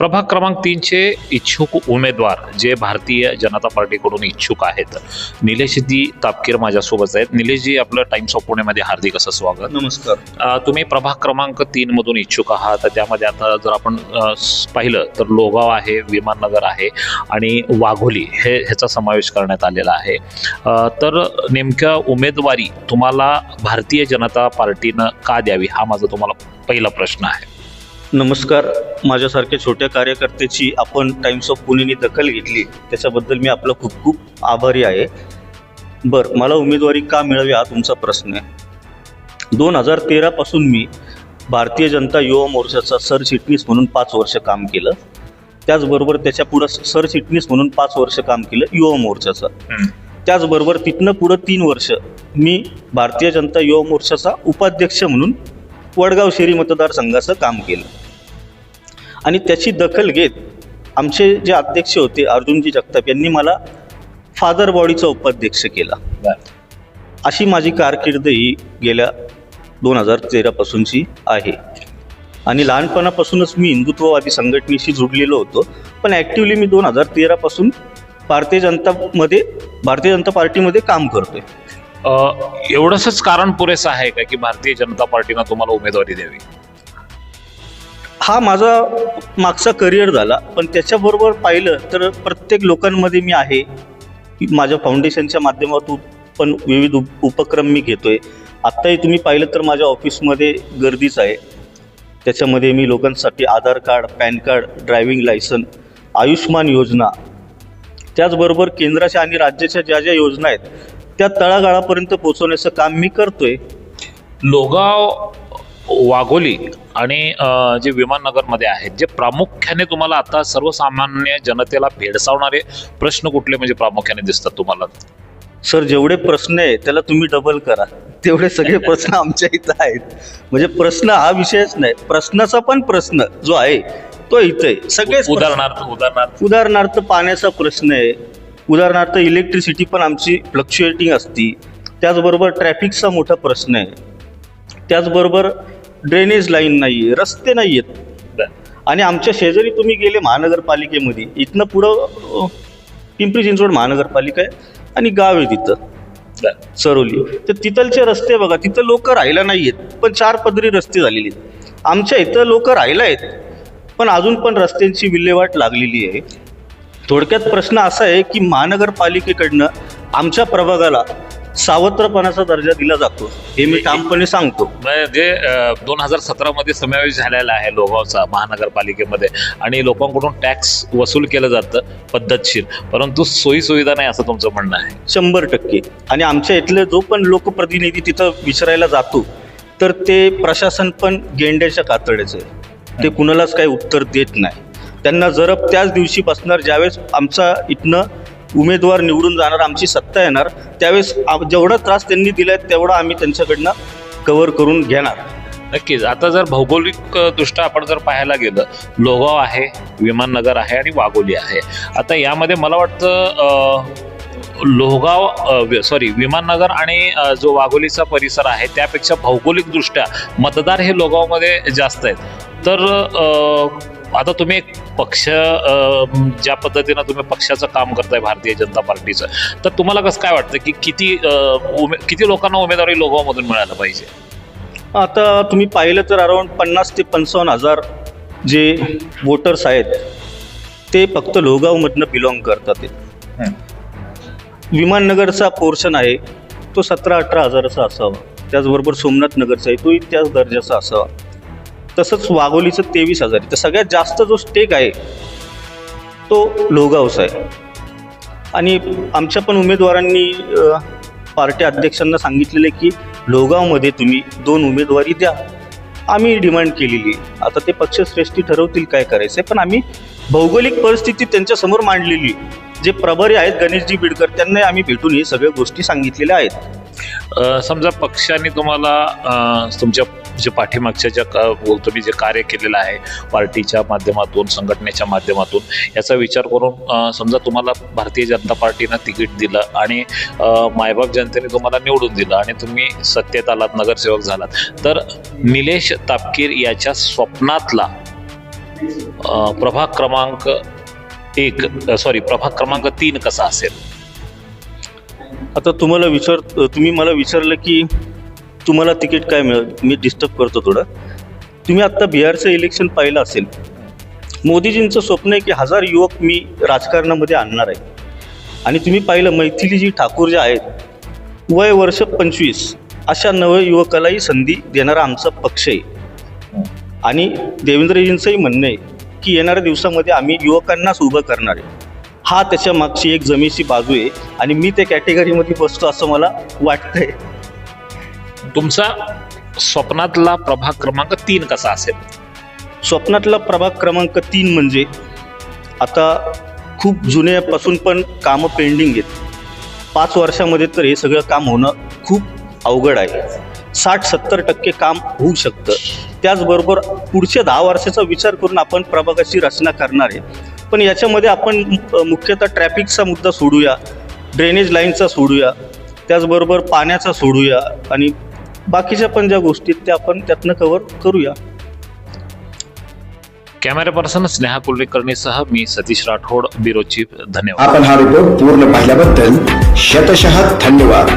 प्रभाग क्रमांक तीनचे इच्छुक उमेदवार जे भारतीय जनता पार्टीकडून इच्छुक आहेत. निलेशजी तापकीर माझ्यासोबत आहेत. निलेशजी आपलं टाइम्स ऑफ पुणेमध्ये हार्दिक असं स्वागत. नमस्कार. तुम्ही प्रभाग क्रमांक तीन मधून इच्छुक आहात. त्यामध्ये आता जर आपण पाहिलं तर लोगाव आहे विमाननगर आहे आणि वाघोली हे ह्याचा समावेश करण्यात आलेला आहे. तर नेमक्या उमेदवारी तुम्हाला भारतीय जनता पार्टीनं का द्यावी? हा माझा तुम्हाला पहिला प्रश्न आहे. नमस्कार. माझ्यासारख्या छोट्या कार्यकर्त्याची आपण टाइम्स ऑफ पुणेनी दखल घेतली. त्याच्याबद्दल मी आपला खूप खूप आभारी आहे. बरं मला उमेदवारी का मिळावी हा तुमचा प्रश्न आहे. दोन हजार तेरापासून मी भारतीय जनता युवा मोर्चाचा सरचिटणीस म्हणून पाच वर्ष काम केलं. त्याचबरोबर त्याच्या पुढं सरचिटणीस म्हणून पाच वर्ष काम केलं युवा मोर्चाचं. त्याचबरोबर तिथनं पुढं तीन वर्ष मी भारतीय जनता युवा मोर्चाचा उपाध्यक्ष म्हणून वडगाव शेरी मतदारसंघाचं काम केलं. आणि त्याची दखल घेत आमचे जे अध्यक्ष होते अर्जुनजी जगताप यांनी मला फादर बॉडीचा उपाध्यक्ष केला. अशी माझी कारकीर्द ही गेल्या दोन हजार तेरापासूनची आहे. आणि लहानपणापासूनच मी हिंदुत्ववादी संघटनेशी जुडलेलो होतो पण ॲक्टिवली मी दोन हजार तेरापासून भारतीय जनतामध्ये भारतीय जनता पार्टीमध्ये काम करतोय. अ, एवढंसच कारण पुरेसं आहे का की भारतीय जनता पार्टीनं तुम्हाला उमेदवारी द्यावी? हा माझा मागचा करिअर झाला पण त्याच्याबरोबर पाहिलं तर प्रत्येक लोकांमध्ये मी आहे. माझ्या फाउंडेशनच्या माध्यमातून पण विविध उपक्रम मी घेतोय. आत्ताही तुम्ही पाहिलं तर माझ्या ऑफिसमध्ये गर्दीच आहे. त्याच्यामध्ये मी लोकांसाठी Aadhaar card PAN card driving licence Ayushman Yojana त्याचबरोबर केंद्राच्या आणि राज्याच्या ज्या ज्या योजना आहेत त्या तळागाळापर्यंत पोहोचवण्याचं काम मी करतोय. लोगाव वाघोली आणि जे विमाननगरमध्ये आहेत जे प्रामुख्याने तुम्हाला आता सर्वसामान्य जनतेला भेडसावणारे प्रश्न कुठले म्हणजे प्रामुख्याने दिसतात तुम्हाला? सर जेवढे प्रश्न आहे त्याला तुम्ही डबल करा. तेवढे सगळे प्रश्न आमच्या इथं आहेत. म्हणजे प्रश्न हा विषयच नाही प्रश्नाचा पण प्रश्न जो आहे तो इथे. सगळेच. उदाहरणार्थ उदाहरणार्थ? उदाहरणार्थ पाण्याचा प्रश्न आहे. उदाहरणार्थ इलेक्ट्रिसिटी पण आमची फ्लक्च्युएटिंग असती. त्याचबरोबर ट्रॅफिकचा मोठा प्रश्न आहे. त्याचबरोबर ड्रेनेज लाईन नाही आहे रस्ते नाही आहेत आणि आमच्या शेजारी तुम्ही गेले महानगरपालिकेमध्ये इथनं पुढं पिंपरी चिंचवड महानगरपालिका आहे आणि गाव आहे तिथं सरोली. तर तिथलचे रस्ते बघा तिथं लोक राहायला नाही आहेत पण चार पदरी रस्ते झालेले आहेत. आमच्या इथं लोक राहायला आहेत पण अजून पण रस्त्यांची विल्हेवाट लागलेली आहे. थोडक्यात प्रश्न असा आहे की महानगरपालिकेकडनं आमच्या प्रभागाला सावत्रपणाचा दर्जा दिला जातो. हे मी ठामपणे सांगतो. म्हणजे दोन हजार सतरा मध्ये समावेश झालेला आहे लोगावचा महानगरपालिकेमध्ये आणि लोकांकडून टॅक्स वसूल केलं जातं पद्धतशीर परंतु सोयी सुविधा नाही असं तुमचं म्हणणं आहे. शंभर टक्के. आणि आमच्या इथले जो पण लोकप्रतिनिधी तिथं विचारायला जातो तर ते प्रशासन पण गेंड्याच्या कातड्याचं आहे. ते कुणालाच काही उत्तर देत नाही. त्यांना जरब त्याच दिवशी बसणार ज्यावेळेस आमचा इथनं उमेदवार निवडून जाणार आमची सत्ता येणार. त्यावेळेस जेवढा त्रास त्यांनी दिला आहे तेवढा आम्ही त्यांच्याकडनं कव्हर करून घेणार. नक्कीच. आता जर भौगोलिक दृष्ट्या आपण जर पाहायला गेलं लोगाव आहे विमाननगर आहे आणि वाघोली आहे. आता यामध्ये मला वाटतं लोहगाव सॉरी विमाननगर आणि जो वाघोलीचा परिसर आहे त्यापेक्षा भौगोलिकदृष्ट्या मतदार हे लोगावमध्ये जास्त आहेत. तर आता तुम्ही एक पक्ष ज्या पद्धतीनं तुम्ही पक्षाचं काम करताय भारतीय जनता पार्टीचं तर तुम्हाला कसं काय वाटतं की किती उमे किती लोकांना उमेदवारी लोगावमधून मिळायला पाहिजे? आता तुम्ही पाहिलं तर अराउंड पन्नास ते पंचावन्न हजार जे वोटर्स आहेत ते फक्त लोहगावमधनं बिलॉंग करतात. विमाननगरचा पोर्शन आहे तो सतरा अठरा हजाराचा असावा. त्याचबरोबर सोमनाथ नगरचा आहे तोही त्याच दर्जाचा असावा. तसंच वाघोलीचं तेवीस हजार. तर सगळ्यात जास्त जो स्टेक आहे तो लोहगावचा आहे. आणि आमच्या पण उमेदवारांनी पार्टी अध्यक्षांना सांगितलेलं आहे की लोगावमध्ये तुम्ही दोन उमेदवारी द्या. आम्ही डिमांड केलेली आता ते पक्षश्रेष्ठी ठरवतील काय करायचं पण आम्ही भौगोलिक परिस्थिती त्यांच्यासमोर मांडलेली जे प्रभारी आहेत गणेशजी बिडकर त्यांना आम्ही भेटून हे सगळ्या गोष्टी सांगितलेल्या आहेत. समजा पक्षाने तुम्हाला तुमच्या जे पाठीमागच्या ज्या का- तुम्ही जे कार्य केलेलं आहे पार्टीच्या माध्यमातून संघटनेच्या माध्यमातून याचा विचार करून समजा तुम्हाला भारतीय जनता पार्टीनं तिकीट दिलं आणि मायबाप जनतेने तुम्हाला निवडून दिलं आणि तुम्ही सत्तेत आलात नगरसेवक झालात तर निलेश तापकीर याच्या स्वप्नातला प्रभाग क्रमांक एक सॉरी प्रभाग क्रमांक तीन कसा असेल? आता तुम्हाला विचार तुम्ही मला विचारलं की तुम्हाला तिकीट काय मिळेल मी डिस्टर्ब करतो थोडं. तुम्ही आत्ता बिहारचं इलेक्शन पाहिलं असेल. मोदीजींचं स्वप्न आहे की हजार युवक मी राजकारणामध्ये आणणार आहे. आणि तुम्ही पाहिलं मैथिलीजी ठाकूर जे आहेत वय वर्ष पंचवीस अशा नव युवकालाही संधी देणारा आमचा पक्ष आहे. आणि देवेंद्रजींचंही म्हणणं आहे की येणाऱ्या दिवसामध्ये आम्ही युवकांनाच उभं करणार आहे. हा त्याच्या मागची एक जमेची बाजू आहे आणि मी त्या कॅटेगरीमध्ये बसतो असं मला वाटतंय. तुमचा स्वप्नातला प्रभाग क्रमांक तीन कसा असेल? स्वप्नातला प्रभाग क्रमांक तीन म्हणजे आता खूप जुन्यापासून पण कामं पेंडिंग आहेत. पाच वर्षामध्ये तर हे सगळं काम होणं खूप अवघड आहे. साठ सत्तर टक्के काम होऊ शकतं. त्याचबरोबर पुढच्या दहा वर्षाचा विचार करून आपण प्रभागाची रचना करणार आहे. पण याच्यामध्ये आपण मुख्यतः ट्रॅफिकचा मुद्दा सोडूया ड्रेनेज लाईनचा सोडूया त्याचबरोबर पाण्याचा सोडूया आणि बाकीच्या पण ज्या गोष्टी आहेत त्या आपण त्यातनं कवर करूया. कॅमेरा पर्सन स्नेहा कुलकर्णीसह मी सतीश राठोड ब्युरो चीफ धन्यवाद. आपण हा रिपोर्ट पूर्ण पाहिल्याबद्दल शतशः धन्यवाद.